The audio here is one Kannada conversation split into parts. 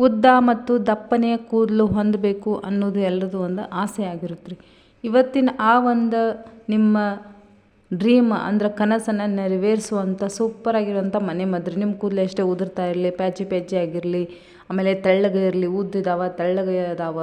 ಉದ್ದ ಮತ್ತು ದಪ್ಪನೆಯ ಕೂದಲು ಹೊಂದಬೇಕು ಅನ್ನೋದು ಎಲ್ಲರದು ಒಂದು ಆಸೆ ಆಗಿರುತ್ತೆ ರೀ. ಇವತ್ತಿನ ಆ ಒಂದು ನಿಮ್ಮ ಡ್ರೀಮ್ ಅಂದ್ರೆ ಕನಸನ್ನು ನೆರವೇರಿಸುವಂಥ ಸೂಪರಾಗಿರುವಂಥ ಮನೆ ಮದ್ದು ನಿಮ್ಮ ಕೂದಲು ಎಷ್ಟೇ ಉದುರ್ತಾ ಇರಲಿ, ಪ್ಯಾಚಿ ಪ್ಯಾಚಿ ಆಗಿರಲಿ, ಆಮೇಲೆ ತೆಳ್ಳಗೆ ಇರಲಿ, ಉದ್ದಿದಾವ, ತೆಳ್ಳಗೆ ಅದಾವ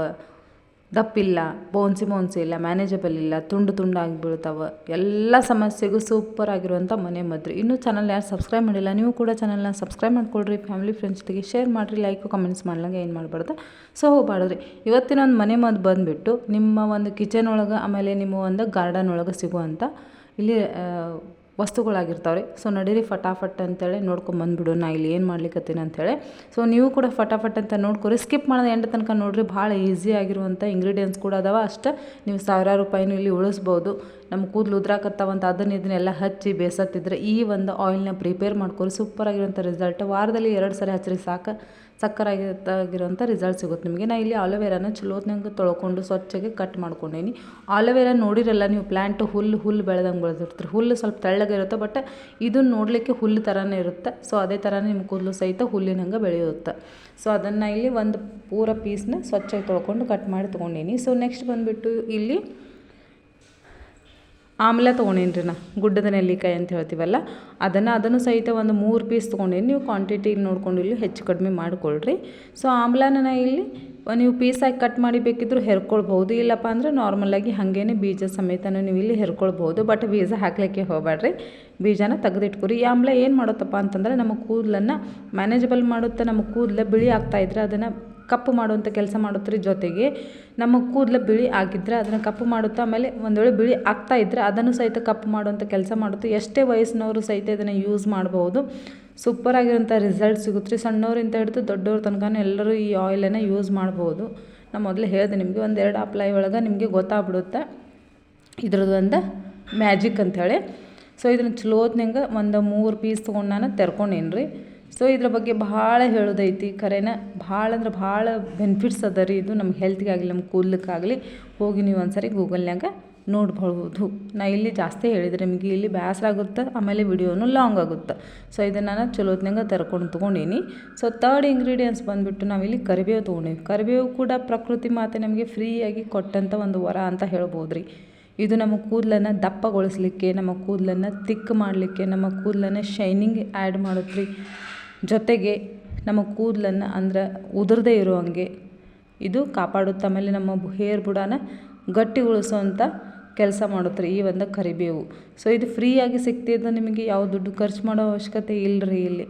ದಪ್ಪಿಲ್ಲ ಬೋನ್ಸಿ ಬೋನ್ಸಿ ಇಲ್ಲ ಮ್ಯಾನೇಜಬಲ್ ಇಲ್ಲ, ತುಂಡು ತುಂಡಾಗಿ ಬೀಳ್ತಾವೆ. ಎಲ್ಲ ಸಮಸ್ಯೆಗೂ ಸೂಪರ್ ಆಗಿರುವಂಥ ಮನೆ ಮದ್ದು ಇನ್ನೂ ಚಾನಲ್ ಯಾರು ಸಬ್ಸ್ಕ್ರೈಬ್ ಮಾಡಿಲ್ಲ, ನೀವು ಕೂಡ ಚಾನಲ್ನ ಸಬ್ಸ್ಕ್ರೈಬ್ ಮಾಡ್ಕೊಳ್ರಿ. ಫ್ಯಾಮಿಲಿ ಫ್ರೆಂಡ್ಸ್ ಜೊತೆಗೆ ಶೇರ್ ಮಾಡಿರಿ ಲೈಕು ಕಮೆಂಟ್ಸ್ ಮಾಡ್ಲಂಗೆ ಏನು ಮಾಡಬಾರ್ದು? ಸೊ ಹೋಗ್ಬಾರ್ದ್ರಿ. ಇವತ್ತಿನ ಒಂದು ಮನೆ ಮದ್ದು ಬಂದುಬಿಟ್ಟು ನಿಮ್ಮ ಒಂದು ಕಿಚನ್ ಒಳಗೆ, ಆಮೇಲೆ ನಿಮ್ಮ ಒಂದು ಗಾರ್ಡನ್ ಒಳಗೆ ಸಿಗುವಂಥ ಇಲ್ಲಿ ವಸ್ತುಗಳಾಗಿರ್ತಾವೆ ರೀ ಸೊ ನಡೀರಿ ಫಟಾಫಟ್ ಅಂತೇಳಿ ನೋಡ್ಕೊಂಬಂದ್ಬಿಡು ನಾ ಇಲ್ಲಿ ಏನು ಮಾಡ್ಲಿಕ್ಕತ್ತೀನಿ ಅಂತೇಳಿ. ಸೊ ನೀವು ಕೂಡ ಫಟಾಫಟ್ ಅಂತ ನೋಡ್ಕೊರಿ. ಸ್ಕಿಪ್ ಮಾಡೋದು ಎಂಟು ತನಕ ನೋಡಿರಿ, ಭಾಳ ಈಸಿ ಆಗಿರುವಂಥ ಇಂಗ್ರೀಡಿಯೆಂಟ್ಸ್ ಕೂಡ ಅದಾವ. ಅಷ್ಟು ನೀವು ಸಾವಿರಾರು ರೂಪಾಯಿನೂ ಇಲ್ಲಿ ಉಳಿಸ್ಬೋದು. ನಮ್ಮ ಕೂದಲು ಉದ್ರಾಕತ್ತಾವಂತ, ಅದನ್ನ ಇದನ್ನೆಲ್ಲ ಹಚ್ಚಿ ಬೇಸತ್ತಿದ್ರೆ ಈ ಒಂದು ಆಯಿಲ್ನ ಪ್ರಿಪೇರ್ ಮಾಡ್ಕೊರಿ. ಆಗಿರುವಂಥ ರಿಸಲ್ಟ್ ವಾರದಲ್ಲಿ ಎರಡು ಸರಿ ಹಚ್ಚಿರಿ ಸಾಕು. ಸಕ್ಕರಾಗಿರೋಂಥ ರಿಸಲ್ಟ್ ಸಿಗುತ್ತೆ. ನಿಮಗೆ ನಾ ಇಲ್ಲಿ ಆಲೋವೆರಾನ ಚಲೋತ್ನಂಗೆ ತೊಳ್ಕೊಂಡು ಸ್ವಚ್ಛಗೆ ಕಟ್ ಮಾಡ್ಕೊಂಡೇನಿ. ಆಲೋವೆರಾ ನೋಡಿರಲ್ಲ, ನೀವು ಪ್ಲ್ಯಾಂಟ್ ಹುಲ್ಲು ಹುಲ್ಲು ಬೆಳೆದಂಗೆ ಬೆಳೆದಿರ್ತೀರಿ. ಹುಲ್ಲು ಸ್ವಲ್ಪ ತೆಳ್ಳಗೆ ಇರುತ್ತೆ ಬಟ್ ಇದನ್ನು ನೋಡಲಿಕ್ಕೆ ಹುಲ್ಲು ಥರನೇ ಇರುತ್ತೆ. ಸೊ ಅದೇ ಥರನೇ ನಿಮ್ಮ ಕೂದಲು ಸಹಿತ ಹುಲ್ಲಿನಂಗೆ ಬೆಳೆಯುತ್ತೆ. ಸೊ ಅದನ್ನು ಇಲ್ಲಿ ಒಂದು ಪೂರ ಪೀಸ್ನ ಸ್ವಚ್ಛಗೆ ತೊಳ್ಕೊಂಡು ಕಟ್ ಮಾಡಿ ತೊಗೊಂಡೇನಿ. ಸೊ ನೆಕ್ಸ್ಟ್ ಬಂದುಬಿಟ್ಟು ಇಲ್ಲಿ ಆಮ್ಲ ತೊಗೊಂಡೇನಿ ನಾ, ಗುಡ್ಡದ ನೆಲ್ಲಿಕಾಯಿ ಅಂತ ಹೇಳ್ತೀವಲ್ಲ, ಅದನ್ನು ಅದನ್ನು ಸಹಿತ ಒಂದು ಮೂರು ಪೀಸ್ ತೊಗೊಂಡೇನಿ. ನೀವು ಕ್ವಾಂಟಿಟಿ ನೋಡ್ಕೊಂಡು ಇಲ್ಲಿ ಹೆಚ್ಚು ಕಡಿಮೆ ಮಾಡಿಕೊಳ್ರಿ. ಸೊ ಆಮ್ಲನ ಇಲ್ಲಿ ನೀವು ಪೀಸಾಗಿ ಕಟ್ ಮಾಡಿ ಬೇಕಿದ್ದರೂ ಹೆರ್ಕೊಳ್ಬೋದು ಇಲ್ಲಪ್ಪ ಅಂದರೆ ನಾರ್ಮಲಾಗಿ ಹಾಗೇನೆ ಬೀಜ ಸಮೇತನೂ ನೀವು ಇಲ್ಲಿ ಹೆರ್ಕೊಳ್ಬೋದು ಬಟ್ ಬೀಜ ಹಾಕ್ಲಿಕ್ಕೆ ಹೋಗಬೇಡ್ರಿ ಬೀಜನ ತೆಗೆದಿಟ್ಕೊರಿ. ಈ ಆಮ್ಲ ಏನು ಮಾಡುತ್ತಪ್ಪ ಅಂತಂದರೆ ನಮ್ಮ ಕೂದಲನ್ನು ಮ್ಯಾನೇಜಬಲ್ ಮಾಡುತ್ತೆ ನಮ್ಮ ಕೂದಲ ಬಿಳಿ ಆಗ್ತಾಯಿದ್ರೆ ಅದನ್ನು ಕಪ್ಪು ಮಾಡುವಂಥ ಕೆಲಸ ಮಾಡುತ್ತರ ಜೊತೆಗೆ, ನಮ್ಮ ಕೂದಲು ಬಿಳಿ ಆಗಿದ್ದರೆ ಅದನ್ನು ಕಪ್ಪು ಮಾಡುತ್ತೆ, ಆಮೇಲೆ ಒಂದು ವೇಳೆ ಬಿಳಿ ಆಗ್ತಾ ಇದ್ದರೆ ಅದನ್ನು ಸಹಿತ ಕಪ್ಪು ಮಾಡುವಂಥ ಕೆಲಸ ಮಾಡುತ್ತೆ ಎಷ್ಟೇ ವಯಸ್ಸಿನವರು ಸಹಿತ ಇದನ್ನು ಯೂಸ್ ಮಾಡ್ಬೋದು. ಸೂಪರಾಗಿರೋಂಥ ರಿಸಲ್ಟ್ ಸಿಗುತ್ತೆ ರೀ ಸಣ್ಣವರಿಂದ ಹಿಡಿದು ದೊಡ್ಡವ್ರ ತನಕ ಎಲ್ಲರೂ ಈ ಆಯಿಲನ್ನು ಯೂಸ್ ಮಾಡ್ಬೋದು. ನಾನು ಮೊದಲೇ ಹೇಳಿದೆ ನಿಮಗೆ ಒಂದೆರಡು ಅಪ್ಲೈ ಒಳಗೆ ನಿಮಗೆ ಗೊತ್ತಾಗ್ಬಿಡುತ್ತೆ? ಇದ್ರದ್ದು ಒಂದು ಮ್ಯಾಜಿಕ್ ಅಂಥೇಳಿ ಸೊ ಇದನ್ನು ಚಲೋತ್ನಂಗೆ ಒಂದು ಮೂರು ಪೀಸ್ ತೊಗೊಂಡು ನಾನು ತೆರ್ಕೊಂಡೇನಿ ರೀ ಸೊ ಇದ್ರ ಬಗ್ಗೆ ಭಾಳ ಹೇಳೋದೈತಿ ಖರೇನ ಭಾಳ ಅಂದ್ರೆ ಭಾಳ ಬೆನಿಫಿಟ್ಸ್ ಅದ ರೀ ಇದು ನಮ್ಮ ಹೆಲ್ತ್ಗಾಗಲಿ ನಮ್ಮ ಕೂದಲಕ್ಕಾಗಲಿ. ಹೋಗಿ ನೀವು ಒಂದು ಸರಿ ಗೂಗಲ್ನಾಗ ನೋಡ್ಬೋದು ನಾ ಇಲ್ಲಿ ಜಾಸ್ತಿ ಹೇಳಿದ್ರೆ ನಿಮಗೆ ಇಲ್ಲಿ ಬೇಸರ ಆಗುತ್ತೆ? ಆಮೇಲೆ ವಿಡಿಯೋನು ಲಾಂಗ್ ಆಗುತ್ತೆ? ಸೊ ಇದನ್ನು ನಾನು ಚಲೋತ್ನಾಗ ತರ್ಕೊಂಡು ತೊಗೊಂಡೀನಿ. ಸೊ ತರ್ಡ್ ಇಂಗ್ರೀಡಿಯೆಂಟ್ಸ್ ಬಂದುಬಿಟ್ಟು ನಾವಿಲ್ಲಿ ಕರಿಬೇವು ತೊಗೊಂಡೀವಿ. ಕರಿಬೇವು ಕೂಡ ಪ್ರಕೃತಿ ಮಾತೆ ನಮಗೆ ಫ್ರೀಯಾಗಿ ಕೊಟ್ಟಂಥ ಒಂದು ವರ ಅಂತ ಹೇಳ್ಬೋದು ರೀ. ಇದು ನಮ್ಮ ಕೂದಲನ್ನು ದಪ್ಪಗೊಳಿಸ್ಲಿಕ್ಕೆ, ನಮ್ಮ ಕೂದಲನ್ನು ತಿಕ್ ಮಾಡಲಿಕ್ಕೆ, ನಮ್ಮ ಕೂದಲನ್ನು ಶೈನಿಂಗ್ ಆ್ಯಡ್ ಮಾಡುತ್ತೆ ರೀ. ಜೊತೆಗೆ ನಮ್ಮ ಕೂದಲನ್ನು ಅಂದ್ರೆ ಉದುರದೇ ಇರೋ ಹಂಗೆ ಇದು ಕಾಪಾಡುತ್ತೆ ಆಮೇಲೆ ನಮ್ಮ ಹೇರ್ ಬುಡಾನ ಗಟ್ಟಿಗೊಳಿಸುವಂಥ ಕೆಲಸ ಮಾಡುತ್ತೆ ಈ ಒಂದು ಕರಿಬೇವು. ಸೊ ಇದು ಫ್ರೀಯಾಗಿ ಸಿಗ್ತಿದ್ದ ನಿಮಗೆ ಯಾವ ದುಡ್ಡು ಖರ್ಚು ಮಾಡೋ ಅವಶ್ಯಕತೆ ಇಲ್ಲ ರೀ ಇಲ್ಲಿ.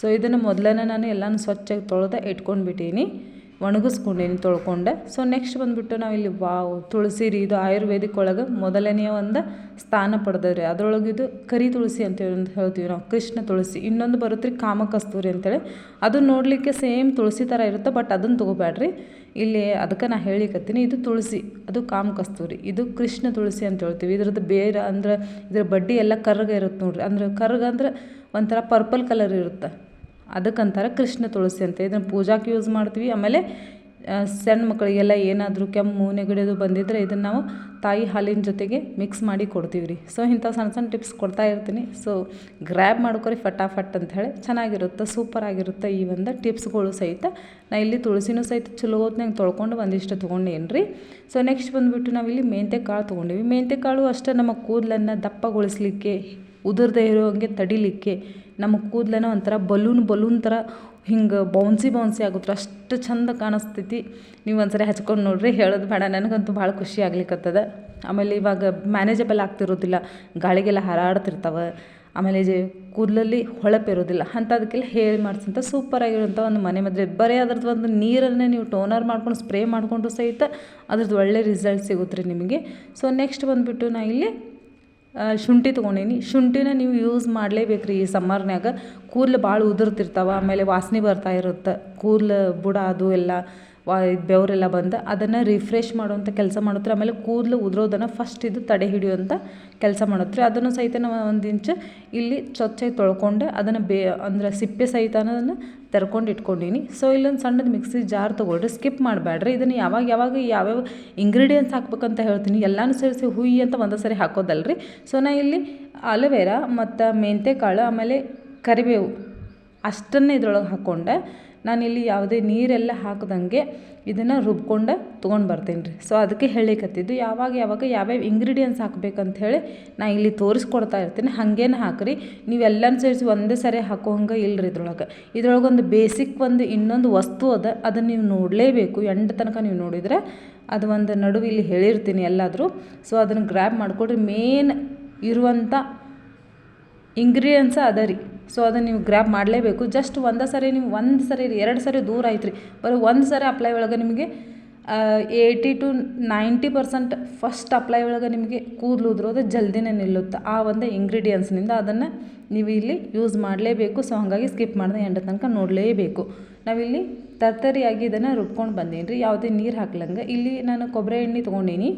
ಸೊ ಇದನ್ನು ಮೊದಲನೇ ನಾನು ಎಲ್ಲನೂ ಸ್ವಚ್ಛಾಗಿ ತೊಳೆದ ಇಟ್ಕೊಂಡ್ಬಿಟ್ಟೀನಿ. ಒಣಗಿಸ್ಕೊಂಡೀನಿ ತೊಳ್ಕೊಂಡೆ. ಸೊ ನೆಕ್ಸ್ಟ್ ಬಂದುಬಿಟ್ಟು ನಾವಿಲ್ಲಿ ವಾವ್, ತುಳಸಿ ರೀ, ಇದು ಆಯುರ್ವೇದಿಕ್ ಒಳಗೆ ಮೊದಲನೆಯ ಒಂದು ಸ್ಥಾನ ಪಡೆದವ್ರಿ ಅದರೊಳಗೆ ಇದು ಕರಿ ತುಳಸಿ ಅಂತ ಹೇಳ್ತೀವಿ ನಾವು, ಕೃಷ್ಣ ತುಳಸಿ. ಇನ್ನೊಂದು ಬರುತ್ತೆ ರೀ ಕಾಮಕಸ್ತೂರಿ ಅಂತೇಳಿ. ಅದು ನೋಡಲಿಕ್ಕೆ ಸೇಮ್ ತುಳಸಿ ಥರ ಇರುತ್ತೆ, ಬಟ್ ಅದನ್ನು ತೊಗೋಬೇಡ್ರಿ ಇಲ್ಲಿ ಅದಕ್ಕೆ ನಾ ಹೇಳಿಕತ್ತೀನಿ, ಇದು ತುಳಸಿ, ಅದು ಕಾಮಕಸ್ತೂರಿ. ಇದು ಕೃಷ್ಣ ತುಳಸಿ ಅಂತ ಹೇಳ್ತೀವಿ. ಇದ್ರದ್ದು ಬೇರೆ ಅಂದ್ರೆ ಇದ್ರ ಬಡ್ಡಿ ಎಲ್ಲ ಕರ್ಗ ಇರುತ್ತೆ ನೋಡ್ರಿ. ಅಂದ್ರೆ ಕರ್ಗ ಅಂದ್ರೆ ಒಂಥರ ಪರ್ಪಲ್ ಕಲರ್ ಇರುತ್ತೆ. ಅದಕ್ಕಂತಾರೆ ಕೃಷ್ಣ ತುಳಸಿ ಅಂತ ಇದನ್ನು ಪೂಜಾಕ್ಕೆ ಯೂಸ್ ಮಾಡ್ತೀವಿ. ಆಮೇಲೆ ಸಣ್ಣ ಮಕ್ಕಳಿಗೆಲ್ಲ ಏನಾದರೂ ಕೆಮ್ಮು, ನೆಗಡಿದು ಬಂದಿದ್ದರೆ ಇದನ್ನು ನಾವು ತಾಯಿ ಹಾಲಿನ ಜೊತೆಗೆ ಮಿಕ್ಸ್ ಮಾಡಿ ಕೊಡ್ತೀವಿ ರೀ. ಸೊ ಇಂಥ ಸಣ್ಣ ಸಣ್ಣ ಟಿಪ್ಸ್ ಕೊಡ್ತಾ ಇರ್ತೀನಿ. ಸೊ ಗ್ರ್ಯಾಬ್ ಮಾಡ್ಕೊರಿ ಫಟಾಫಟ್ ಅಂತ ಹೇಳಿ. ಚೆನ್ನಾಗಿರುತ್ತೆ ಸೂಪರ್ ಆಗಿರುತ್ತೆ ಈ ಒಂದು ಟಿಪ್ಸ್ಗಳು ಸಹಿತ. ನಾ ಇಲ್ಲಿ ತುಳಸಿನೂ ಸಹಿತ ಚಲೋ ಹೊತ್ನಾಗ ತೊಳ್ಕೊಂಡು ಒಂದಿಷ್ಟು ತೊಗೊಂಡೇನು ರೀ. ಸೊ ನೆಕ್ಸ್ಟ್ ಬಂದುಬಿಟ್ಟು ನಾವಿಲ್ಲಿ ಮೆಂತೆ ಕಾಳು ತೊಗೊಂಡೀವಿ. ಮೆಂತೆ ಕಾಳು ಅಷ್ಟೇ ನಮ್ಮ ಕೂದಲನ್ನು ದಪ್ಪಗೊಳಿಸ್ಲಿಕ್ಕೆ ಉದುರದೇ ಇರೋ ಹಂಗೆ ತಡಿಲಿಕ್ಕೆ ನಮ್ಮ ಕೂದಲನ್ನ ಒಂಥರ ಬಲೂನ್ ಬಲೂನ್ ಥರ ಹಿಂಗೆ ಬೌನ್ಸಿ ಬೌನ್ಸಿ ಆಗುತ್ತೆ. ಅಷ್ಟು ಚಂದ ಕಾಣಿಸ್ತೈತಿ. ನೀವು ಒಂದ್ಸರಿ ಹಚ್ಕೊಂಡು ನೋಡ್ರಿ. ಹೇಳೋದು ಬೇಡ. ನನಗಂತೂ ಭಾಳ ಖುಷಿ ಆಗ್ಲಿಕ್ಕತ್ತದ ಆಮೇಲೆ ಇವಾಗ ಮ್ಯಾನೇಜಬಲ್ ಆಗ್ತಿರೋದಿಲ್ಲ. ಗಾಳಿಗೆಲ್ಲ ಹಾರಾಡ್ತಿರ್ತಾವೆ. ಆಮೇಲೆ ಜೆ ಕೂದಲಲ್ಲಿ ಹೊಳಪಿರೋದಿಲ್ಲ ಅಂಥದಕ್ಕೆಲ್ಲ ಹೇಳಿ ಮಾಡಿಸಂಥ ಸೂಪರಾಗಿರೋಂಥ ಒಂದು ಮನೆ ಮದ್ದೆ ಬರೀ ಅದ್ರದ್ದು ಒಂದು ನೀರನ್ನೇ ನೀವು ಟೋನರ್ ಮಾಡ್ಕೊಂಡು ಸ್ಪ್ರೇ ಮಾಡಿಕೊಂಡು ಸಹಿತ ಅದ್ರದ್ದು ಒಳ್ಳೆ ರಿಸಲ್ಟ್ ಸಿಗುತ್ತೆ ರೀ ನಿಮಗೆ. ಸೊ ನೆಕ್ಸ್ಟ್ ಬಂದುಬಿಟ್ಟು ನಾ ಇಲ್ಲಿ ಶುಂಠಿ ತೊಗೊಂಡೀನಿ. ಶುಂಠಿನ ನೀವು ಯೂಸ್ ಮಾಡಲೇಬೇಕು ರೀ ಈ ಸಮ್ಮರ್ನ್ಯಾಗ ಕೂದಲು ಭಾಳ ಉದುರ್ತಿರ್ತಾವೆ, ಆಮೇಲೆ ವಾಸನೆ ಬರ್ತಾ ಇರುತ್ತೆ. ಕೂದಲು ಬುಡ ಅದು ಎಲ್ಲ ಬೆವರೆಲ್ಲ ಬಂದು ಅದನ್ನು ರಿಫ್ರೆಶ್ ಮಾಡುವಂಥ ಕೆಲಸ ಮಾಡುತ್ತೆ ಆಮೇಲೆ ಕೂದಲು ಉದುರೋದನ್ನು ಫಸ್ಟ್ ಇದು ತಡೆ ಹಿಡಿಯುವಂಥ ಕೆಲಸ ಮಾಡುತ್ತೆ ಅದನ್ನು ಸಹಿತ ನಾವು ಒಂದು ಇಂಚು ಇಲ್ಲಿ ಸ್ವಚ್ಛಾಗಿ ತೊಳ್ಕೊಂಡು ಅದನ್ನು ಬೇ ಅಂದ್ರೆ ಸಿಪ್ಪೆ ಸಹಿತ ಅದನ್ನು ತರ್ಕೊಂಡು ಇಟ್ಕೊಂಡೀನಿ. ಸೊ ಇಲ್ಲೊಂದು ಸಣ್ಣದು ಮಿಕ್ಸಿ ಜಾರ್ ತೊಗೊಳ್ರಿ ಸ್ಕಿಪ್ ಮಾಡಬೇಡ್ರಿ ಇದನ್ನು ಯಾವಾಗ ಯಾವಾಗ ಯಾವ್ಯಾವ ಇಂಗ್ರೀಡಿಯೆಂಟ್ಸ್ ಹಾಕ್ಬೇಕಂತ ಹೇಳ್ತೀನಿ. ಎಲ್ಲನೂ ಸೇರಿಸಿ ಹುಯಿ ಅಂತ ಒಂದೇ ಸರಿ ಹಾಕೋದಲ್ರಿ. ಸೊ ನಾ ಇಲ್ಲಿ ಅಲೋವೆರಾ ಮತ್ತು ಮೆಂತೆ ಕಾಳು ಆಮೇಲೆ ಕರಿಬೇವು ಅಷ್ಟನ್ನೇ ಇದ್ರೊಳಗೆ ಹಾಕ್ಕೊಂಡೆ ನಾನಿಲ್ಲಿ ಯಾವುದೇ ನೀರೆಲ್ಲ ಹಾಕದಂಗೆ ಇದನ್ನು ರುಬ್ಕೊಂಡು ತೊಗೊಂಡು ಬರ್ತೀನಿ ರೀ. ಸೊ ಅದಕ್ಕೆ ಹೇಳಿಕತ್ತಿದ್ದು ಯಾವಾಗ ಯಾವಾಗ ಯಾವ್ಯಾವ ಇಂಗ್ರೀಡಿಯೆಂಟ್ಸ್ ಹಾಕ್ಬೇಕಂತ ಹೇಳಿ ನಾ ಇಲ್ಲಿ ತೋರಿಸ್ಕೊಡ್ತಾ ಇರ್ತೀನಿ. ಹಾಗೇನು ಹಾಕ್ರಿ. ನೀವೆಲ್ಲನೂ ಸೇರಿಸಿ ಒಂದೇ ಸರಿ ಹಾಕೋ ಹಂಗೆ ಇಲ್ಲರಿ ಇದ್ರೊಳಗೆ. ಇದ್ರೊಳಗೆ ಒಂದು ಬೇಸಿಕ್ ಒಂದು ಇನ್ನೊಂದು ವಸ್ತು ಅದ, ಅದನ್ನು ನೀವು ನೋಡಲೇಬೇಕು. ಎಂಡ್ ತನಕ ನೀವು ನೋಡಿದರೆ ಅದು ಒಂದು ನಡುವೆ ಇಲ್ಲಿ ಹೇಳಿರ್ತೀನಿ ಎಲ್ಲಾದರೂ. ಸೊ ಅದನ್ನು ಗ್ರ್ಯಾಬ್ ಮಾಡಿಕೊಡ್ರಿ. ಮೇನ್ ಇರುವಂಥ ಇಂಗ್ರೀಡಿಯೆಂಟ್ಸ ಅದ ರೀ. ಸೊ ಅದನ್ನು ನೀವು ಗ್ರ್ಯಾಬ್ ಮಾಡಲೇಬೇಕು. ಜಸ್ಟ್ ಒಂದೇ ಸರಿ ನೀವು ಒಂದು ಸರಿ ಎರಡು ಸರಿ ದೂರ ಆಯ್ತು ರೀ ಬರೀ ಒಂದು ಸರಿ ಅಪ್ಲೈ ಒಳಗೆ ನಿಮಗೆ eighty to ninety percent first apply ಒಳಗೆ ನಿಮಗೆ ಕೂದಲು ಉದ್ರೋದು, ಜಲ್ದಿನೇ ನಿಲ್ಲುತ್ತೆ. ಆ ಒಂದು ಇಂಗ್ರೀಡಿಯೆಂಟ್ಸ್ನಿಂದ ಅದನ್ನು ನೀವು ಇಲ್ಲಿ ಯೂಸ್ ಮಾಡಲೇಬೇಕು. ಸೊ ಹಾಗಾಗಿ ಸ್ಕಿಪ್ ಮಾಡಿದೆ ಎಂಡ ತನಕ ನೋಡಲೇಬೇಕು. ನಾವಿಲ್ಲಿ ತರ್ತರಿಯಾಗಿ ಇದನ್ನು ರುಬ್ಕೊಂಡು ಬಂದೀನಿ ರೀ ಯಾವುದೇ ನೀರು ಹಾಕ್ಲಂಗೆ. ಇಲ್ಲಿ ನಾನು ಕೊಬ್ಬರಿ ಎಣ್ಣೆ ತೊಗೊಂಡೀನಿ.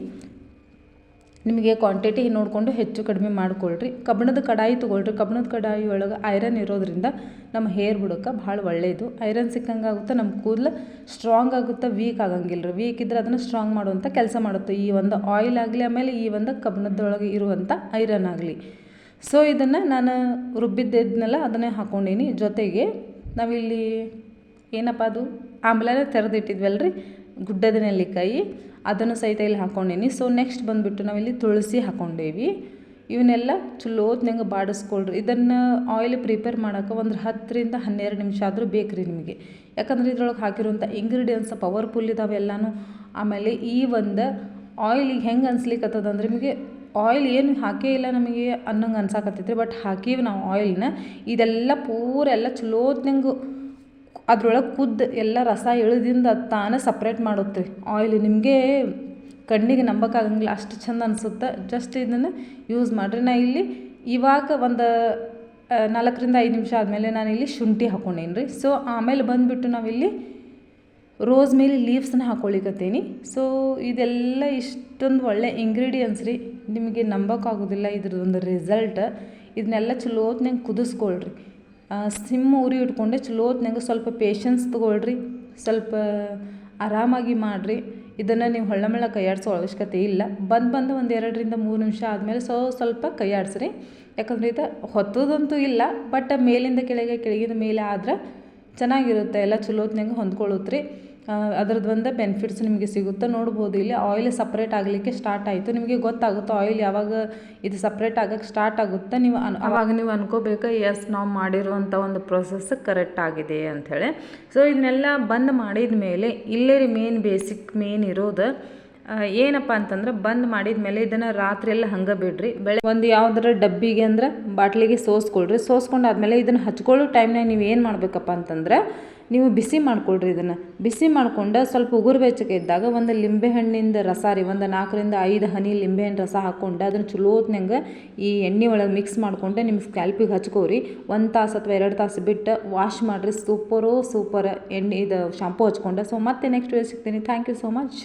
ನಿಮಗೆ ಕ್ವಾಂಟಿಟಿ ನೋಡಿಕೊಂಡು ಹೆಚ್ಚು ಕಡಿಮೆ ಮಾಡಿಕೊಳ್ರಿ. ಕಬ್ಬಣದ ಕಡಾಯಿ ತೊಗೊಳ್ರಿ. ಕಬ್ಬಣದ ಕಡಾಯಿ ಒಳಗೆ ಐರನ್ ಇರೋದ್ರಿಂದ ನಮ್ಮ ಹೇರ್ ಬಿಡೋಕೆ ಭಾಳ ಒಳ್ಳೆಯದು ಐರನ್ ಸಿಕ್ಕಂಗೆ ಆಗುತ್ತೆ ನಮ್ಮ ಕೂದಲು ಸ್ಟ್ರಾಂಗ್ ಆಗುತ್ತೆ ವೀಕ್ ಆಗಂಗಿಲ್ಲ ರೀ ವೀಕ್ ಇದ್ದರೆ ಅದನ್ನು ಸ್ಟ್ರಾಂಗ್ ಮಾಡುವಂಥ ಕೆಲಸ ಮಾಡುತ್ತೆ. ಈ ಒಂದು ಆಯಿಲ್ ಆಗಲಿ, ಆಮೇಲೆ ಈ ಒಂದು ಕಬ್ಬಣದೊಳಗೆ ಇರುವಂಥ ಐರನ್ ಆಗಲಿ. ಸೊ ಇದನ್ನು ನಾನು ರುಬ್ಬಿದ್ದೆದ್ನೆಲ್ಲ ಅದನ್ನೇ ಹಾಕ್ಕೊಂಡೀನಿ ಜೊತೆಗೆ ನಾವಿಲ್ಲಿ ಏನಪ್ಪ ಅದು? ಆಮ್ಲನೇ ರೀ ಗುಡ್ಡದ ನೆಲ್ಲಿಕಾಯಿ, ಅದನ್ನು ಸಹಿತ ಇಲ್ಲಿ ಹಾಕ್ಕೊಂಡೀನಿ ಸೊ ನೆಕ್ಸ್ಟ್ ಬಂದುಬಿಟ್ಟು ನಾವಿಲ್ಲಿ ತುಳಸಿ ಹಾಕೊಂಡೇವಿ. ಇವನ್ನೆಲ್ಲ ಚಲೋತ್ನಂಗೆ ಬಾಡಿಸ್ಕೊಳ್ರಿ. ಇದನ್ನು ಆಯಿಲ್ ಪ್ರಿಪೇರ್ ಮಾಡೋಕೆ ಒಂದು ಹತ್ತರಿಂದ ಹನ್ನೆರಡು ನಿಮಿಷ ಆದರೂ ಬೇಕು ರೀ ನಿಮಗೆ. ಯಾಕಂದ್ರೆ ಇದ್ರೊಳಗೆ ಹಾಕಿರುವಂಥ ಇಂಗ್ರೀಡಿಯೆಂಟ್ಸ್ ಪವರ್ಫುಲ್ ಇದಾವೆ ಎಲ್ಲನೂ. ಆಮೇಲೆ ಈ ಒಂದು ಆಯಿಲಿಗೆ ಹೆಂಗೆ ಅನ್ಸ್ಲಿಕ್ಕತ್ತದ ಅಂದ್ರೆ ನಿಮಗೆ ಆಯಿಲ್ ಏನು ಹಾಕೇ ಇಲ್ಲ ನಮಗೆ ಅನ್ನಂಗೆ ಅನ್ಸಾಕತ್ತೈತ್ರಿ. ಬಟ್ ಹಾಕೀವಿ ನಾವು ಆಯಿಲ್ನ ಇದೆಲ್ಲ ಪೂರ ಎಲ್ಲ ಚಲೋ ಹೊತ್ನಾಗ ಅದ್ರೊಳಗೆ ಕುದ್ದು ಎಲ್ಲ ರಸ ಇಳಿದಿಂದ ತಾನೇ ಸಪ್ರೇಟ್ ಮಾಡುತ್ತೆ. ಆಯಿಲ್ ನಿಮಗೆ ಕಣ್ಣಿಗೆ ನಂಬಕ್ಕಾಗಂಗಿಲ್ಲ ಅಷ್ಟು ಚಂದ ಅನಿಸುತ್ತೆ. ಜಸ್ಟ್ ಇದನ್ನು ಯೂಸ್ ಮಾಡಿರಿ. ನಾ ಇಲ್ಲಿ ಇವಾಗ ಒಂದು ನಾಲ್ಕರಿಂದ ಐದು ನಿಮಿಷ ಆದಮೇಲೆ ನಾನು ಇಲ್ಲಿ ಶುಂಠಿ ಹಾಕ್ಕೊಂಡೇನಿ ರೀ ಸೊ ಆಮೇಲೆ ಬಂದುಬಿಟ್ಟು ನಾವಿಲ್ಲಿ ರೋಸ್ ಮೇಲೆ ಲೀವ್ಸನ್ನ ಹಾಕ್ಕೊಳಿಕತ್ತೀನಿ ಸೊ ಇದೆಲ್ಲ ಇಷ್ಟೊಂದು ಒಳ್ಳೆ ಇಂಗ್ರೀಡಿಯೆಂಟ್ಸ್ ರೀ. ನಿಮಗೆ ನಂಬೋಕ್ಕಾಗೋದಿಲ್ಲ ಇದ್ರದ್ದೊಂದು ರಿಸಲ್ಟ್ ಇದನ್ನೆಲ್ಲ ಚಲೋ ಹೊತ್ನಾಗ ಕುದಿಸ್ಕೊಳ್ರಿ. ಸಿಮ್ ಉರಿ ಇಟ್ಕೊಂಡೆ ಚಲೋ ಹೊತ್ನಾಗ ಸ್ವಲ್ಪ ಪೇಷನ್ಸ್ ತೊಗೊಳ್ರಿ, ಸ್ವಲ್ಪ ಆರಾಮಾಗಿ ಮಾಡಿರಿ. ಇದನ್ನು ನೀವು ಹೊಳ್ಳ ಮಳ್ಳ ಕೈಯಾಡಿಸೋ ಅವಶ್ಯಕತೆ ಇಲ್ಲ. ಬಂದು ಬಂದು ಒಂದು ಎರಡರಿಂದ ಮೂರು ನಿಮಿಷ ಆದಮೇಲೆ ಸೊ ಸ್ವಲ್ಪ ಕೈಯಾಡಿಸ್ರಿ. ಯಾಕಂದ್ರೆ ಇದು ಹೊತ್ತದಂತೂ ಇಲ್ಲ ಬಟ್ ಮೇಲಿಂದ ಕೆಳಗೆ ಕೆಳಗಿಂದ ಮೇಲೆ ಆದ್ರೆ ಚೆನ್ನಾಗಿರುತ್ತೆ. ಎಲ್ಲ ಚಲೋ ಹೊತ್ನಾಗ ಹೊಂದ್ಕೊಳ್ಳುತ್ತೆ ರೀ ಅದ್ರದ್ದು ಒಂದು ಬೆನಿಫಿಟ್ಸ್ ನಿಮಗೆ ಸಿಗುತ್ತೆ ನೋಡ್ಬೋದು. ಇಲ್ಲಿ ಆಯಿಲ್ ಸಪ್ರೇಟ್ ಆಗಲಿಕ್ಕೆ ಸ್ಟಾರ್ಟ್ ಆಯಿತು. ನಿಮಗೆ ಗೊತ್ತಾಗುತ್ತೆ ಆಯಿಲ್ ಯಾವಾಗ ಇದು ಸಪ್ರೇಟ್ ಆಗಕ್ಕೆ ಸ್ಟಾರ್ಟ್ ಆಗುತ್ತೆ? ನೀವು ಅನ್ ಅವಾಗ ನೀವು ಅನ್ಕೋಬೇಕು ಎಸ್ ನಾವು ಮಾಡಿರುವಂಥ ಒಂದು ಪ್ರೊಸೆಸ್ ಕರೆಕ್ಟ್ ಆಗಿದೆ ಅಂಥೇಳಿ ಸೊ ಇದನ್ನೆಲ್ಲ ಬಂದ್ ಮಾಡಿದ ಮೇಲೆ ಇಲ್ಲೇ ರೀ ಮೇನ್ ಬೇಸಿಕ್ ಮೇನ್ ಇರೋದು. ಏನಪ್ಪ ಅಂತಂದ್ರೆ ಬಂದ್ ಮಾಡಿದ ಮೇಲೆ ಇದನ್ನು ರಾತ್ರಿ ಎಲ್ಲ ಹಂಗೆ ಬಿಡ್ರಿ. ಬೆಳೆ ಒಂದು ಯಾವ್ದಾರ ಡಬ್ಬಿಗೆ ಅಂದ್ರೆ ಬಾಟ್ಲಿಗೆ ಸೋಸ್ಕೊಳ್ರಿ. ಸೋಸ್ಕೊಂಡಾದ್ಮೇಲೆ ಇದನ್ನು ಹಚ್ಕೊಳ್ಳೋ ಟೈಮ್ನಾಗ ನೀವು ಏನು ಮಾಡಬೇಕಪ್ಪ ಅಂತಂದ್ರೆ ನೀವು ಬಿಸಿ ಮಾಡ್ಕೊಳ್ರಿ ಇದನ್ನು. ಬಿಸಿ ಮಾಡಿಕೊಂಡು ಸ್ವಲ್ಪ ಉಗುರು ಬೆಚ್ಚಗೆ ಇದ್ದಾಗ ಒಂದು ಲಿಂಬೆಹಣ್ಣಿಂದ ರಸ ರೀ, ಒಂದು ನಾಲ್ಕರಿಂದ ಐದು ಹನಿ ಲಿಂಬೆಹಣ್ಣು ರಸ ಹಾಕ್ಕೊಂಡು ಅದನ್ನು ಚಲೋತ್ನಂಗೆ ಈ ಎಣ್ಣೆ ಒಳಗೆ ಮಿಕ್ಸ್ ಮಾಡಿಕೊಂಡು ನಿಮ್ಮ ಸ್ಕ್ಯಾಲ್ಪಿಗೆ ಹಚ್ಕೋರಿ. ಒಂದು ತಾಸು ಅಥವಾ ಎರಡು ತಾಸು ಬಿಟ್ಟು ವಾಶ್ ಮಾಡಿರಿ. ಸೂಪರು ಸೂಪರ್ ಎಣ್ಣೆ ಇದು ಶಾಂಪು ಹಚ್ಕೊಂಡು. ಸೊ ಮತ್ತೆ ನೆಕ್ಸ್ಟ್ ಸಿಗ್ತೀನಿ. Thank you so much